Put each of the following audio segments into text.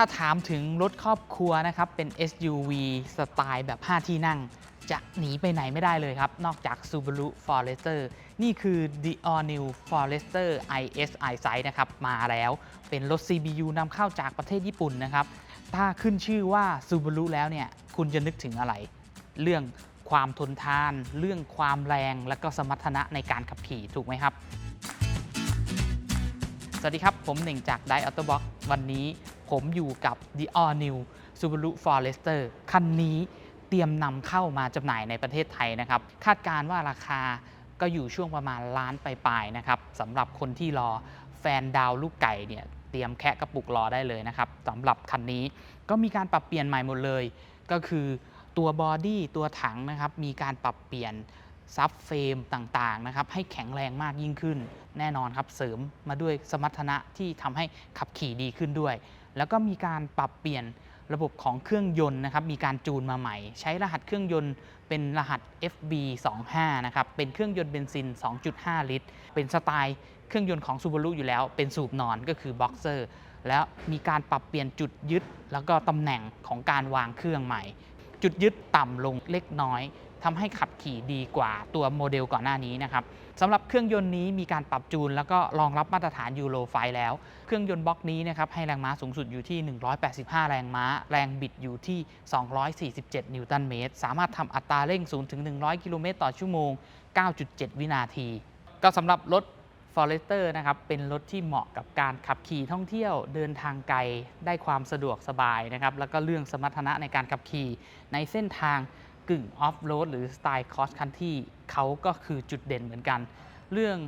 ถ้าถามถึงรถครอบครัวนะครับเป็น SUV สไตล์แบบ 5 ที่นั่ง จะหนีไปไหนไม่ได้เลยครับ นอกจาก Subaru Forester นี่คือ The All New Forester IS EyeSight นะครับมาแล้วเป็นรถ CBU นำเข้าจากประเทศญี่ปุ่นนะครับ ถ้าขึ้นชื่อว่า Subaru แล้วเนี่ยคุณจะนึกถึงอะไร เรื่องความทนทาน เรื่องความแรง และก็สมรรถนะในการขับขี่ถูกไหมครับ สวัสดีครับ ผมหนึ่งจาก d i a u t o b o x วันนี้ ผมอยู่กับ The All New Subaru Forester คันนี้เตรียมนำเข้ามาจำหน่ายในประเทศไทยนะครับ คาดการว่าราคาก็อยู่ช่วงประมาณล้านปลายๆนะครับสำหรับคนที่รอแฟนดาวลูกไก่เนี่ยเตรียมแคะกระปุกรอได้เลยนะครับสำหรับคันนี้ก็มีการปรับเปลี่ยนใหม่หมดเลย ก็คือตัวบอดี้ตัวถังนะครับมีการปรับเปลี่ยนซับเฟรมต่างๆนะครับให้แข็งแรงมากยิ่งขึ้น แน่นอนครับเสริมมาด้วยสมรรถนะที่ทำให้ขับขี่ดีขึ้นด้วย แล้วก็มีการปรับเปลี่ยนระบบของเครื่องยนต์นะครับ มีการจูนมาใหม่ ใช้รหัสเครื่องยนต์เป็นรหัส FB25 นะครับ เป็นเครื่องยนต์เบนซิน 2.5 ลิตร เป็นสไตล์เครื่องยนต์ของ Subaru อยู่แล้ว เป็นสูบนอนก็คือ Boxer แล้วมีการปรับเปลี่ยนจุดยึด แล้วก็ตำแหน่งของการวางเครื่องใหม่ จุดยึดต่ำลงเล็กน้อย ทำให้ขับขี่ดีกว่าตัวโมเดลก่อนหน้านี้นะครับสำหรับเครื่องยนต์นี้มีการปรับจูน แล้วก็รองรับมาตรฐานยูโรไฟแล้ว เครื่องยนต์บล็อกนี้นะครับให้แรงม้าสูงสุดอยู่ที่ 185 แรงม้า แรงบิดอยู่ที่ 247 นิวตันเมตร สามารถทำอัตราเร่ง0ถึง100 กิโลเมตรต่อชั่วโมง 9.7 วินาที ก็สำหรับรถ Forester นะครับเป็นรถที่เหมาะกับการขับขี่ท่องเที่ยวเดินทางไกลได้ความสะดวกสบายนะครับแล้วก็เรื่องสมรรถนะในการขับขี่ในเส้นทาง กึ่งออฟโรดหรือสไตล์คอสคันที่เขาก็คือจุดเด่นเหมือนกัน เรื่อง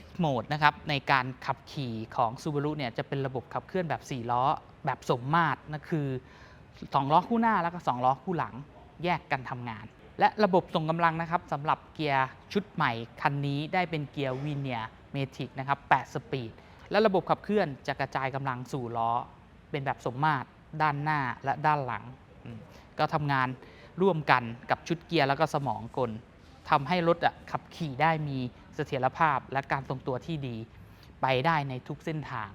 X Mode นะครับในการขับขี่ของ Subaru เนี่ยจะเป็นระบบขับเคลื่อนแบบ 4 ล้อ แบบสมมาตรนั่นคือ 2 ล้อคู่หน้าแล้วก็ 2 ล้อคู่หลังแยกกันทำงาน และระบบส่งกำลังนะครับสำหรับเกียร์ชุดใหม่ คันนี้ได้เป็นเกียร์วีเนียเมทิกนะครับ 8 สปีด และระบบขับเคลื่อนจะกระจายกำลังสู่ล้อ เป็นแบบสมมาตร ด้านหน้าและด้านหลัง ก็ทำงาน ร่วมกันกับชุดเกียร์แล้วก็สมองกลทำให้รถอะขับขี่ได้มีเสถียรภาพและการทรงตัวที่ดี ไปได้ในทุกเส้นทาง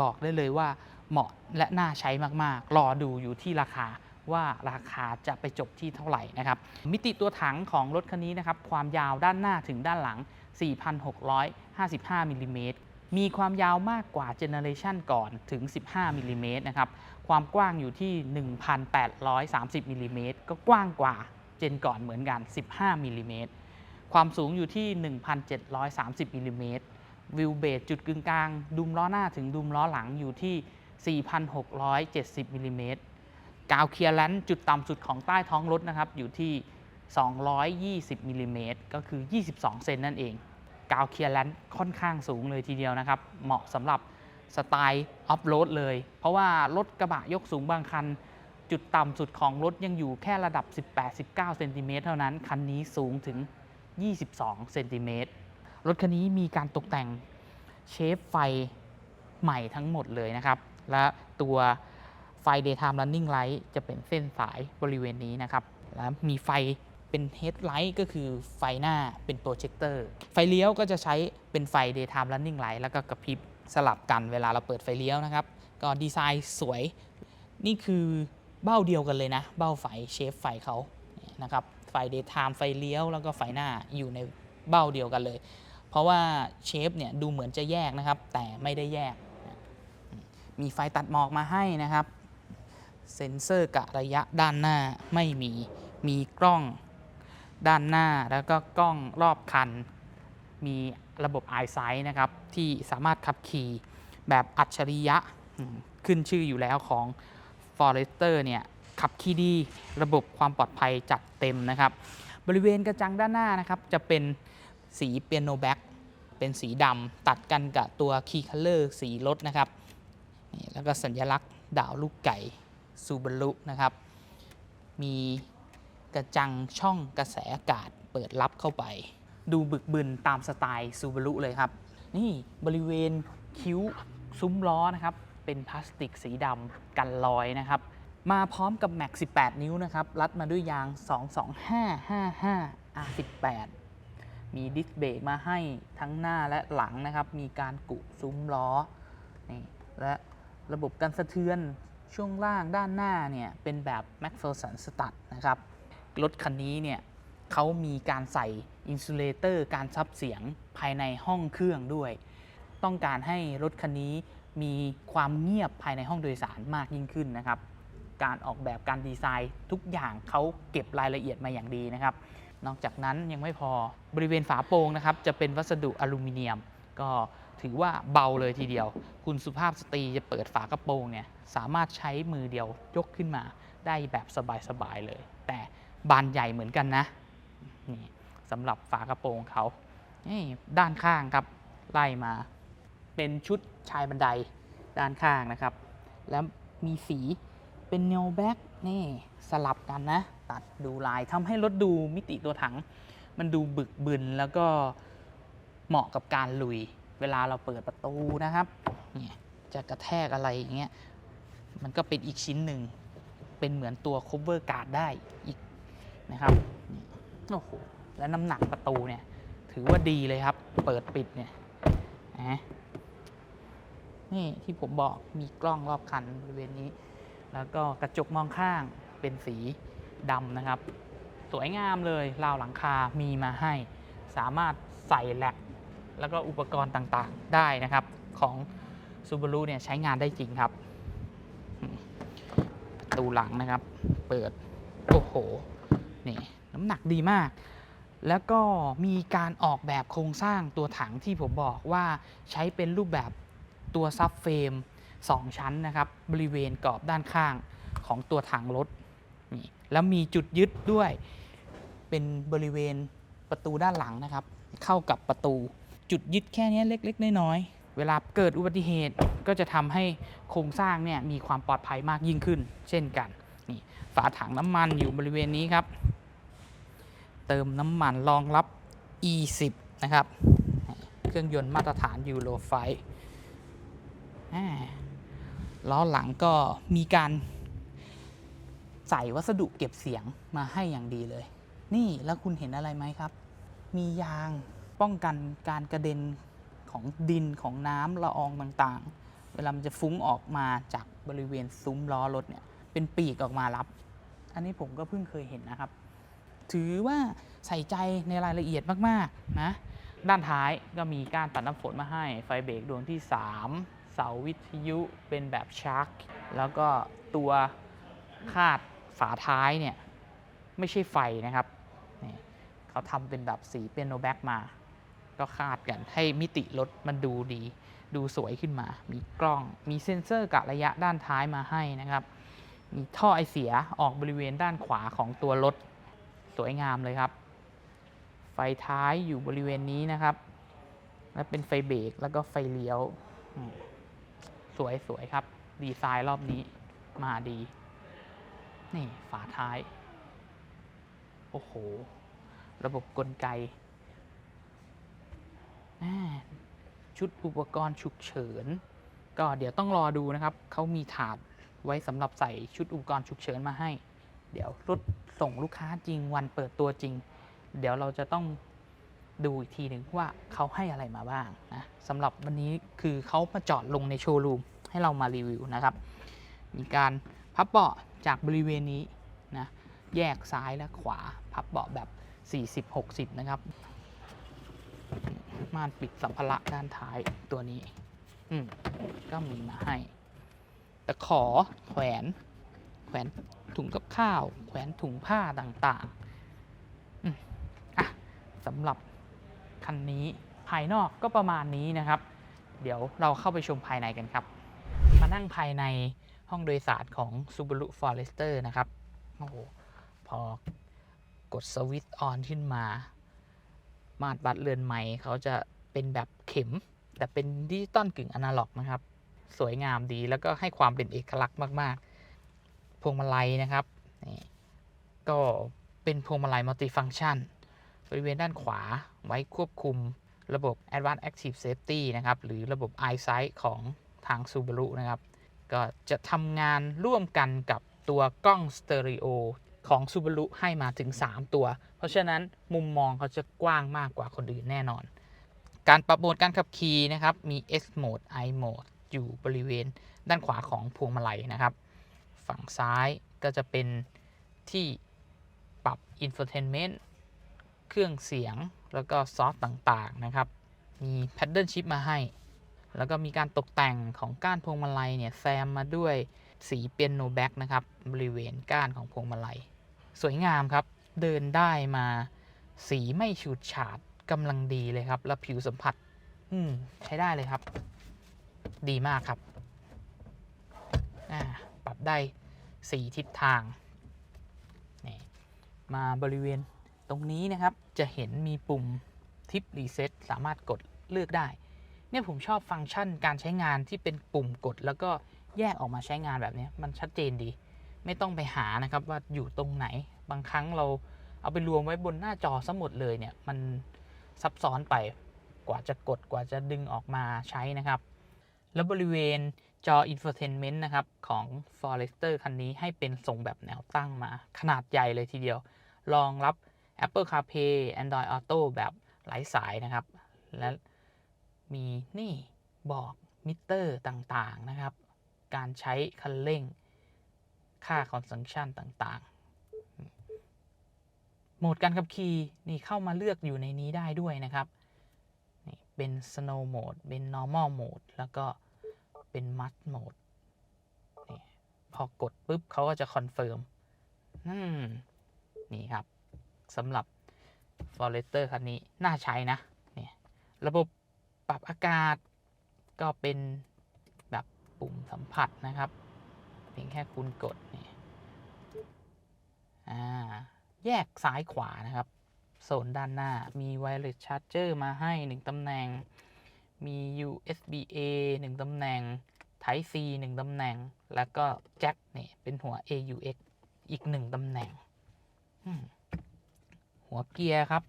บอกได้เลยว่าเหมาะและน่าใช้มากๆ รอดูอยู่ที่ราคาว่าราคาจะไปจบที่เท่าไหร่นะครับ มิติตัวถังของรถคันนี้นะครับ ความยาวด้านหน้าถึงด้านหลัง 4,655มิลลิเมตร มีความยาวมากกว่าเจเนอเรชันก่อนถึง 15มิลลิเมตรนะครับ ความกว้างอยู่ที่ 1,830มิลลิเมตรก็กว้างกว่าเจนก่อนเหมือนกัน 15มิลลิเมตรความสูงอยู่ที่ 1,730มิลลิเมตรวิวเบสจุดกึ่งกลาง ดุมล้อหน้าถึงดุมล้อหลังอยู่ที่ 4,670มิลลิเมตรกาวเคลียร์แลนซ์จุดต่ำสุดของใต้ท้องรถนะครับอยู่ที่ 220มิลลิเมตรก็คือ 22 เซนนั่นเอง กาวเคลียร์แลนซ์ค่อนข้างสูงเลยทีเดียวนะครับ เหมาะสำหรับ สไตล์ออฟโรดเลย เพราะว่ารถกระบะยกสูงบางคัน จุดต่ำสุดของรถยังอยู่แค่ระดับ 18-19 เซนติเมตรเท่านั้น คันนี้สูงถึง 22 เซนติเมตร รถคันนี้มีการตกแต่งเชฟไฟใหม่ทั้งหมดเลยนะครับ และตัวไฟ daytime running light จะเป็นเส้นสายบริเวณนี้นะครับ และมีไฟเป็น headlight ก็คือไฟหน้าเป็นโปรเจคเตอร์ ไฟเลี้ยวก็จะใช้เป็นไฟ daytime running light แล้วก็กระพริบ สลับกันเวลาเราเปิดไฟเลี้ยวนะครับ ก็ดีไซน์สวย นี่คือเบ้าเดียวกันเลยนะ เบ้าไฟเชฟไฟเขานะครับไฟ daytime ไฟเลี้ยวแล้วก็ไฟหน้าอยู่ในเบ้าเดียวกันเลย เพราะว่าเชฟเนี่ยดูเหมือนจะแยกนะครับ แต่ไม่ได้แยก มีไฟตัดหมอกมาให้นะครับ เซ็นเซอร์กะระยะด้านหน้าไม่มีมีกล้องด้านหน้าแล้วก็กล้องรอบคัน มี ระบบ EyeSight นะครับที่สามารถขับขี่แบบอัจฉริยะขึ้นชื่ออยู่แล้วของ Forester เนี่ยขับขี่ดีระบบความปลอดภัยจัดเต็มนะครับ บริเวณกระจังด้านหน้านะครับจะเป็นสีเปียโนแบ็กเป็นสีดำตัดกันกับตัว Key Color สีรถนะครับนี่แล้วก็สัญลักษณ์ดาวลูกไก่ซูบารุนะครับ มีกระจังช่องกระแสอากาศเปิดรับเข้าไป ดูบึกบึนตามสไตล์ซูบารุเลยครับ นี่บริเวณคิ้วซุ้มล้อนะครับ เป็นพลาสติกสีดำกันรอยนะครับ มาพร้อมกับแม็ก 18 นิ้วนะครับ รัดมาด้วยยาง 22555 R18 มีดิสเบรกมาให้ทั้งหน้าและหลังนะครับ มีการกุซุ้มล้อนี่และระบบกันสะเทือนช่วงล่างด้านหน้าเนี่ยเป็นแบบ m a c p h e r s o n Stud นะครับ รถคันนี้เนี่ยเขามีการใส่ อินซูเลเตอร์การซับเสียงภายในห้องเครื่องด้วย ต้องการให้รถคันนี้มีความเงียบภายในห้องโดยสารมากยิ่งขึ้นนะครับ การออกแบบการดีไซน์ทุกอย่างเขาเก็บรายละเอียดมาอย่างดีนะครับ นอกจากนั้นยังไม่พอบริเวณฝาโปรงนะครับ จะเป็นวัสดุอลูมิเนียม ก็ถือว่าเบาเลยทีเดียว คุณสุภาพสตรีจะเปิดฝากระโปรงเนี่ยสามารถใช้มือเดียวยกขึ้นมาได้แบบสบายๆเลย แต่บานใหญ่เหมือนกันนะนี่ สำหรับฝากระโปรงเขานี่ด้านข้างครับไล่มา เป็นชุดชายบันไดด้านข้างนะครับ แล้วมีสีเป็นเน w แบ็กนี่สลับกันนะ ตัดดูลายทำให้รถดูมิติตัวถัง มันดูบึกบึนแล้วก็เหมาะกับการลุย เวลาเราเปิดประตูนะครับเนี่ยจะกระแทกอะไรอย่างเงี้ยมันก็เป็นอีกชิ้นหนึ่ง เป็นเหมือนตัว cover guard ได้อีกนะครับโอ้โห แล้วน้ำหนักประตูเนี่ยถือว่าดีเลยครับ เปิดปิดเนี่ยนะนี่ที่ผมบอกมีกล้องรอบคันบริเวณนี้ แล้วก็กระจกมองข้างเป็นสีดำนะครับ สวยงามเลยราวหลังคามีมาให้ สามารถใส่แหลกแล้วก็อุปกรณ์ต่างๆได้นะครับ ของ Subaru เนี่ยใช้งานได้จริงครับ ประตูหลังนะครับ เปิด โอ้โห นี่ น้ำหนักดีมาก แล้วก็มีการออกแบบโครงสร้างตัวถังที่ผมบอกว่าใช้เป็นรูปแบบตัวซับเฟรม2 ชั้นนะครับ บริเวณกรอบด้านข้างของตัวถังรถนี่แล้วมีจุดยึดด้วย เป็นบริเวณประตูด้านหลังนะครับ เข้ากับประตูจุดยึดแค่นี้เล็ก ๆ น้อยๆเวลาเกิดอุบัติเหตุก็จะทำให้โครงสร้างเนี่ยมีความปลอดภัยมากยิ่งขึ้น เช่นกันนี่ฝาถังน้ำมันอยู่บริเวณนี้ครับ เติมน้ำมันรองรับ E10 นะครับ เครื่องยนต์มาตรฐานยูโรไฟล้อหลังก็มีการใส่วัสดุเก็บเสียงมาให้อย่างดีเลย นี่แล้วคุณเห็นอะไรไหมครับ มียางป้องกันการกระเด็นของดินของน้ำละอองต่างๆ เวลามันจะฟุ้งออกมาจากบริเวณซุ้มล้อรถเนี่ย เป็นปีกออกมารับ อันนี้ผมก็เพิ่งเคยเห็นนะครับ ถือว่าใส่ใจในรายละเอียดมากๆนะด้านท้ายก็มีการปัดน้ำฝนมาให้ ไฟเบรกดวงที่ 3 เสาวิทยุเป็นแบบชาร์กแล้วก็ตัวคาดฝาท้ายเนี่ย ไม่ใช่ไฟนะครับเขาทำเป็นแบบสีเปียโนแบ็กมา ก็คาดกันให้มิติรถมันดูดี ดูสวยขึ้นมา มีกล้องมีเซ็นเซอร์กะระยะด้านท้ายมาให้นะครับ มีท่อไอเสียออกบริเวณด้านขวาของตัวรถ สวยงามเลยครับ ไฟท้ายอยู่บริเวณนี้นะครับ และเป็นไฟเบรกแล้วก็ไฟเลี้ยว สวยสวยครับ ดีไซน์รอบนี้มาดี นี่ฝาท้าย โอ้โห ระบบกลไก ชุดอุปกรณ์ฉุกเฉิน ก็เดี๋ยวต้องรอดูนะครับ เขามีถาดไว้สำหรับใส่ชุดอุปกรณ์ฉุกเฉินมาให้ เดี๋ยวรถ ส่งลูกค้าจริงวันเปิดตัวจริง เดี๋ยวเราจะต้องดูอีกทีหนึ่งว่าเขาให้อะไรมาบ้างนะสำหรับวันนี้คือเขามาจอดลงในโชว์รูมให้เรามารีวิวนะครับ มีการพับเบาะจากบริเวณนี้นะแยกซ้ายและขวาพับเบาะแบบ 40-60 นะครับ ม่านปิดสัมภาระด้านท้ายตัวนี้ อืมก็มีมาให้ตะขอแขวน แขวนถุงกับข้าว แขวนถุงผ้าต่างๆอะสำหรับคันนี้ภายนอกก็ประมาณนี้นะครับ เดี๋ยวเราเข้าไปชมภายในกันครับ มานั่งภายในห้องโดยสารของ Subaru Forester นะครับโอ้โหพอกดสวิตช์ออนขึ้นมา มาตรวัดเรือนใหม่เขาจะเป็นแบบเข็ม แต่เป็นดิจิตอลกึ่งอนาล็อกนะครับ สวยงามดีแล้วก็ให้ความเป็นเอกลักษณ์มาก ๆ พวงมาลัยนะครับนี่ก็เป็นพวงมาลัยมัลติฟังชันบริเวณด้านขวาไว้ควบคุมระบบ Advanced Active Safety นะครับ หรือระบบ EyeSight ของทาง Subaru นะครับ ก็จะทำงานร่วมกันกับตัวกล้องสเตอริโอของ Subaru ให้มาถึง 3 ตัว เพราะฉะนั้นมุมมองเขาจะกว้างมากกว่าคนอื่นแน่นอน การปรับโหมดการขับขี่นะครับ มี S Mode I Mode อยู่บริเวณด้านขวาของพวงมาลัยนะครับ ฝั่งซ้ายก็จะเป็นที่ปรับ infotainment เครื่องเสียงแล้วก็ซอฟต์ต่างๆนะครับ มี paddle shift มาให้ แล้วก็มีการตกแต่งของก้านพวงมาลัยเนี่ยแซมมาด้วยสีเปียโนแบ็กนะครับ บริเวณก้านของพวงมาลัย สวยงามครับ เดินได้มาสีไม่ฉูดฉาดกำลังดีเลยครับ แล้วผิวสัมผัส อืม ใช้ได้เลยครับ ดีมากครับ อ่า ปรับได้ สีทิศทางนี่มาบริเวณตรงนี้นะครับจะเห็นมีปุ่มทิปรีเซ็ตสามารถกดเลือกได้ เนี่ยผมชอบฟังก์ชันการใช้งานที่เป็นปุ่มกด แล้วก็แยกออกมาใช้งานแบบนี้มันชัดเจนดี ไม่ต้องไปหานะครับว่าอยู่ตรงไหน บางครั้งเราเอาไปรวมไว้บนหน้าจอซะหมดเลยเนี่ยมันซับซ้อนไปกว่าจะกดกว่าจะดึงออกมาใช้นะครับ แล้วบริเวณ จอ infotainment นะครับ ของ Forester คันนี้ให้เป็นทรงแบบแนวตั้งมา ขนาดใหญ่เลยทีเดียว รองรับ Apple CarPlay Android Auto แบบไร้สายนะครับ และมีนี่บอกมิเตอร์ต่างๆนะครับ การใช้คันเร่ง ค่า consumption ต่างๆ โหมดการขับขี่นี่เข้ามาเลือกอยู่ในนี้ได้ด้วยนะครับ นี่เป็น snow mode เป็น normal mode แล้วก็ เป็น mud mode นี่พอกดปุ๊บเขาก็จะ confirm อืมนี่ครับสำหรับ Forester คันนี้น่าใช้นะนี่ระบบปรับอากาศ ก็เป็นแบบปุ่มสัมผัสนะครับ เพียงแค่คุณกดนี่แยกซ้ายขวานะครับ โซนด้านหน้ามี wireless charger มาให้1ตำแหน่ง มี USB A 1ตำแหน่ง Type C 1ตำแหน่ง แล้วก็แจ็คเนี่ยเป็นหัว AUX อีก 1ตำแหน่ง หัวเกียร์ครับ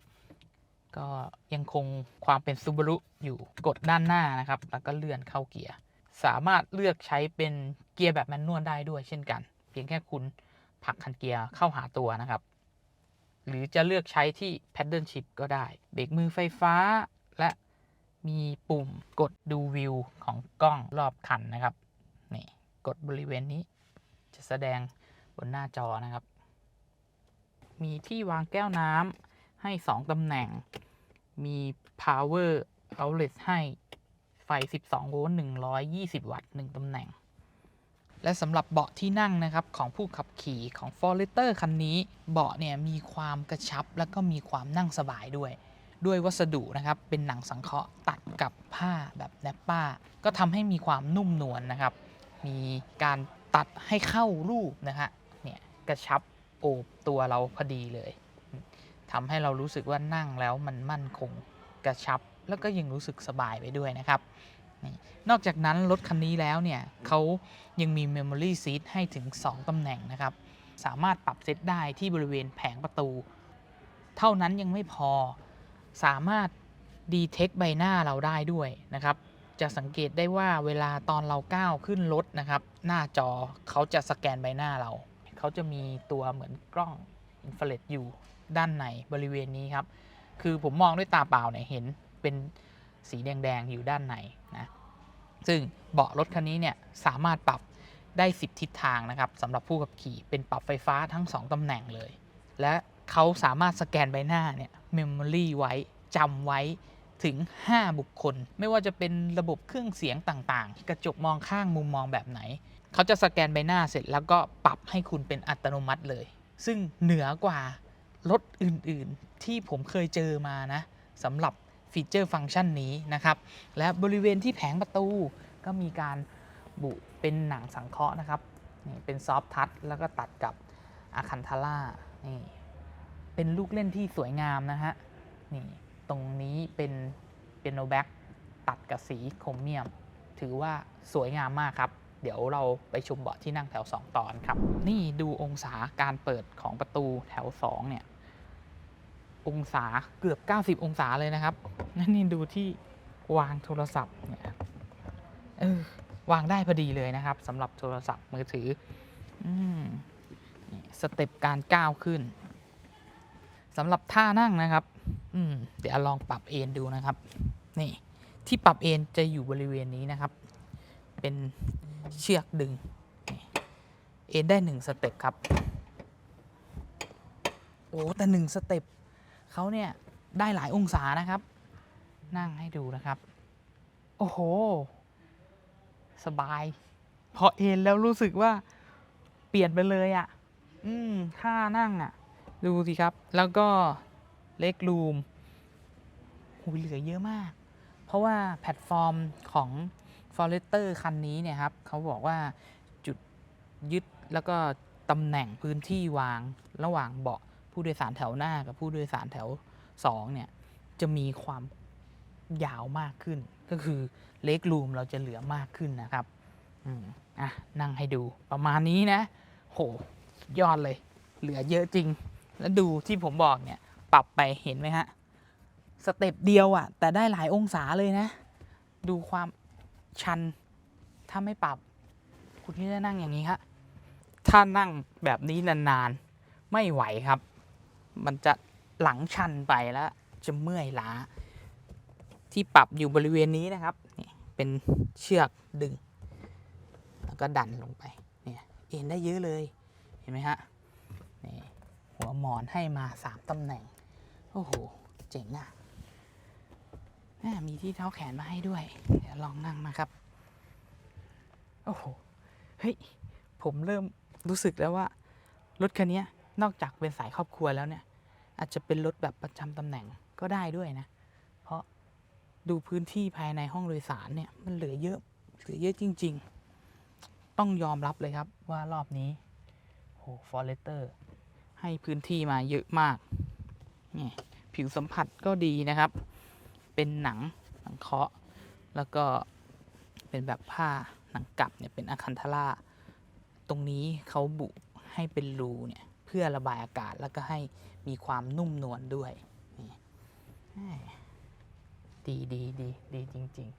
ก็ยังคงความเป็น Subaru อยู่กดด้านหน้านะครับ แล้วก็เลื่อนเข้าเกียร์ สามารถเลือกใช้เป็นเกียร์แบบแมนนวลได้ด้วยเช่นกัน เพียงแค่คุณผลักคันเกียร์เข้าหาตัวนะครับ หรือจะเลือกใช้ที่ paddle shift ก็ได้ เบรกมือไฟฟ้า มีปุ่มกดดูวิวของกล้องรอบคันนะครับ นี่กดบริเวณนี้ จะแสดงบนหน้าจอนะครับ มีที่วางแก้วน้ำให้ 2ตำแหน่ง มี power outlet ให้ไฟ 12 โวลต์ 120 วัตต์ 1 ตำแหน่ง และสำหรับเบาะที่นั่งนะครับ ของผู้ขับขี่ของ f o r e s t e r คันนี้ เบาะเนี่ยมีความกระชับ แล้วก็มีความนั่งสบายด้วย ด้วยวัสดุนะครับเป็นหนังสังเคราะห์ตัดกับผ้าแบบแนปป้า ก็ทำให้มีความนุ่มนวลนะครับ มีการตัดให้เข้ารูปนะฮะเนี่ยกระชับโอบตัวเราพอดีเลยทำให้เรารู้สึกว่านั่งแล้วมันมั่นคงกระชับ แล้วก็ยังรู้สึกสบายไปด้วยนะครับนี่นอกจากนั้นรถคันนี้แล้วเนี่ยเขายังมี Memory Seat ให้ถึง 2ตำแหน่งนะครับ สามารถปรับเซตได้ที่บริเวณแผงประตู เท่านั้นยังไม่พอ สามารถดีเทคใบหน้าเราได้ด้วยนะครับ จะสังเกตได้ว่าเวลาตอนเราก้าวขึ้นรถนะครับ หน้าจอเขาจะสแกนใบหน้าเรา เขาจะมีตัวเหมือนกล้องอินฟราเรดอยู่ด้านในบริเวณนี้ครับ คือผมมองด้วยตาเปล่าเนี่ยเห็นเป็นสีแดงๆอยู่ด้านในนะ ซึ่งเบาะรถคันนี้เนี่ยสามารถปรับได้ 10 ทิศทางนะครับสำหรับผู้ขับขี่เป็นปรับไฟฟ้าทั้ง 2 ตำแหน่งเลย และเขาสามารถสแกนใบหน้าเนี่ย เมมโมรีไว้จำไว้ถึง 5 บุคคล ไม่ว่าจะเป็นระบบเครื่องเสียงต่างๆ กระจกมองข้างมุมมองแบบไหน เขาจะสแกนใบหน้าเสร็จแล้วก็ปรับให้คุณเป็นอัตโนมัติเลย ซึ่งเหนือกว่ารถอื่นๆ ที่ผมเคยเจอมานะสำหรับฟีเจอร์ฟังก์ชันนี้นะครับ และบริเวณที่แผงประตูก็มีการบุเป็นหนังสังเคราะห์นะครับนี่เป็นซอฟทัชแล้วก็ตัดกับอาคันทาร่านี่ เป็นลูกเล่นที่สวยงามนะฮะ นี่ ตรงนี้เป็นเป็นโนแบ็กตัดกับสีโครเมียม ถือว่าสวยงามมากครับ เดี๋ยวเราไปชมเบาะที่นั่งแถว 2 ตอนครับ นี่ดูองศาการเปิดของประตูแถว 2 เนี่ย องศาเกือบ 90 องศาเลยนะครับ นั่นนี่ดูที่วางโทรศัพท์เนี่ยเออวางได้พอดีเลยนะครับสำหรับโทรศัพท์มือถืออืมสเต็ปการก้าวขึ้น สำหรับท่านั่งนะครับ อืมเดี๋ยวลองปรับเอนดูนะครับ นี่ที่ปรับเอนจะอยู่บริเวณนี้นะครับ เป็นเชือกดึง เอ็นได้หนึ่งสเต็ปครับ โอ้แต่หนึ่งสเต็ปเขาเนี่ยได้หลายองศานะครับ นั่งให้ดูนะครับ โอ้โห สบาย พอเอ็นแล้วรู้สึกว่าเปลี่ยนไปเลยอะ่ะ อืมท่านั่งอะ่ะ ดูสิครับ แล้วก็เล็กรูมหูเหลือเยอะมาก เพราะว่าแพลตฟอร์มของ f o r e s t e r คันนี้เนี่ยครับ เขาบอกว่าจุดยึดแล้วก็ตำแหน่งพื้นที่วางระหว่างเบาะผู้โดยสารแถวหน้ากับผู้โดยสารแถว 2 เนี่ย จะมีความยาวมากขึ้น ก็คือเล็กรูมเราจะเหลือมากขึ้นนะครับอืมอะนั่งให้ดูประมาณนี้นะ โหยอดเลย เหลือเยอะจริง แล้วดูที่ผมบอกเนี่ยปรับไปเห็นไหมฮะสเต็ปเดียวอะ่ะ แต่ได้หลายองศาเลยนะ ดูความชัน ถ้าไม่ปรับ คุณที่จะนั่งอย่างนี้ฮะถ้านั่งแบบนี้นานๆ ไม่ไหวครับ มันจะหลังชันไปแล้ว จะเมื่อยล้า ที่ปรับอยู่บริเวณนี้นะครับนี่เป็นเชือกดึง แล้วก็ดันลงไปเนี่ยเอ็นได้เยอะเลยเห็นไหมฮะ วหมอนให้มาสามตำแหน่ง โอ้โห เจ๋งอะแม่มีที่เท้าแขนมาให้ด้วย เดี๋ยวลองนั่งนะครับ โอ้โห เฮ้ย ผมเริ่มรู้สึกแล้วว่า รถคันนี้นอกจากเป็นสายครอบครัวแล้วเนี่ย อาจจะเป็นรถแบบประจำตำแหน่งก็ได้ด้วยนะ เพราะดูพื้นที่ภายในห้องโดยสารเนี่ยมันเหลือเยอะเหลือเยอะจริง ๆ ต้องยอมรับเลยครับว่ารอบนี้โหฟอร์เรสเตอร์ ให้พื้นที่มาเยอะมากนี่ผิวสัมผัสก็ดีนะครับ เป็นหนังหนังเคาะ แล้วก็เป็นแบบผ้าหนังกลับเนี่ยเป็นอะคันทาร่าตรงนี้เขาบุให้เป็นรูเนี่ยเพื่อระบายอากาศแล้วก็ให้มีความนุ่มนวลด้วยนี่ดีดีดีดีจริง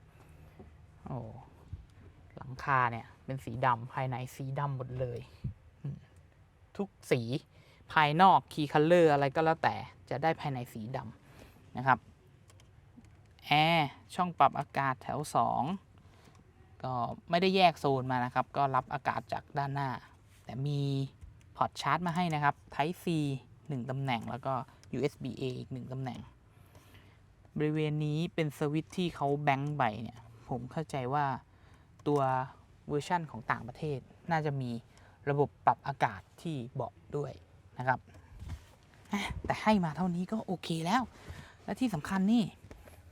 ๆ โอ้หลังคาเนี่ยเป็นสีดำภายในสีดำหมดเลย ทุกสี ภายนอกคีย์คัลเลอร์อะไรก็แล้วแต่จะได้ภายในสีดำนะครับแอร์ช่องปรับอากาศแถว 2 ก็ไม่ได้แยกโซนมานะครับ ก็รับอากาศจากด้านหน้า แต่มีพอร์ตชาร์จมาให้นะครับ Type C 1ตำแหน่งแล้วก็ USB A อีก 1ตำแหน่ง บริเวณนี้เป็นสวิตช์ที่เขาแบงค์ใบเนี่ย ผมเข้าใจว่าตัวเวอร์ชั่นของต่างประเทศน่าจะมีระบบปรับอากาศที่เบาะด้วย นะครับ แต่ให้มาเท่านี้ก็โอเคแล้ว และที่สำคัญนี่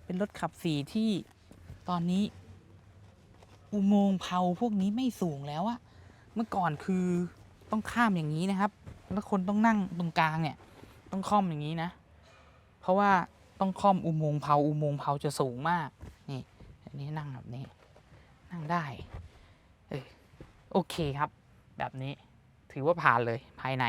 เป็นรถขับสีที่ตอนนี้ อุโมงค์เผาพวกนี้ไม่สูงแล้วอะเมื่อก่อนคือต้องข้ามอย่างนี้นะครับ แล้วคนต้องนั่งตรงกลางเนี่ย ต้องค่อมอย่างนี้นะ เพราะว่าต้องค่อมอุโมงค์เผาอุโมงค์เผาจะสูงมาก นี่อันนี้นั่งแบบนี้ นั่งได้ เออโอเคครับ แบบนี้ถือว่าผ่านเลยภายใน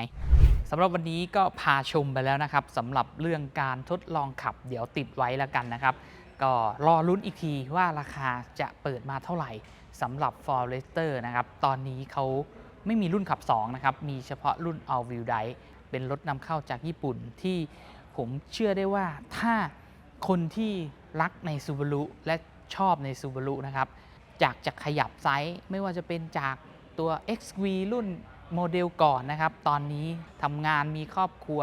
สำหรับวันนี้ก็พาชมไปแล้วนะครับสำหรับเรื่องการทดลองขับ เดี๋ยวติดไว้แล้วกันนะครับ ก็รอลุ้นอีกทีว่าราคาจะเปิดมาเท่าไหร่สำหรับ Forester นะครับ ตอนนี้เขาไม่มีรุ่นขับ 2 นะครับ มีเฉพาะรุ่น All Wheel Drive เป็นรถนำเข้าจากญี่ปุ่นที่ผมเชื่อได้ว่าถ้าคนที่รักใน Subaru และชอบใน Subaru นะครับอยากจะขยับไซส์ไม่ว่าจะเป็นจากตัว XV รุ่น โมเดลก่อนนะครับ ตอนนี้ทำงานมีครอบครัว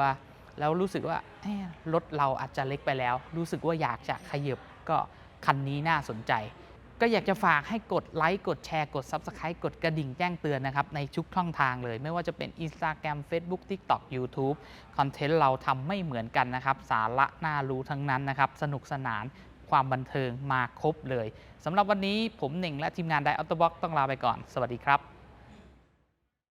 แล้วรู้สึกว่ารถเราอาจจะเล็กไปแล้ว รู้สึกว่าอยากจะขยับก็คันนี้น่าสนใจ ก็อยากจะฝากให้กดไลค์กดแชร์กด Subscribe กดกระดิ่งแจ้งเตือนนะครับ ในทุกช่องทางเลย ไม่ว่าจะเป็น Instagram Facebook TikTok YouTube คอนเทนต์เราทำไม่เหมือนกันนะครับ สาระน่ารู้ทั้งนั้นนะครับ สนุกสนานความบันเทิงมาครบเลยสำหรับวันนี้ผมหน่งและทีมงานไดอัลตบ็อกต้องลาไปก่อน สวัสดีครับ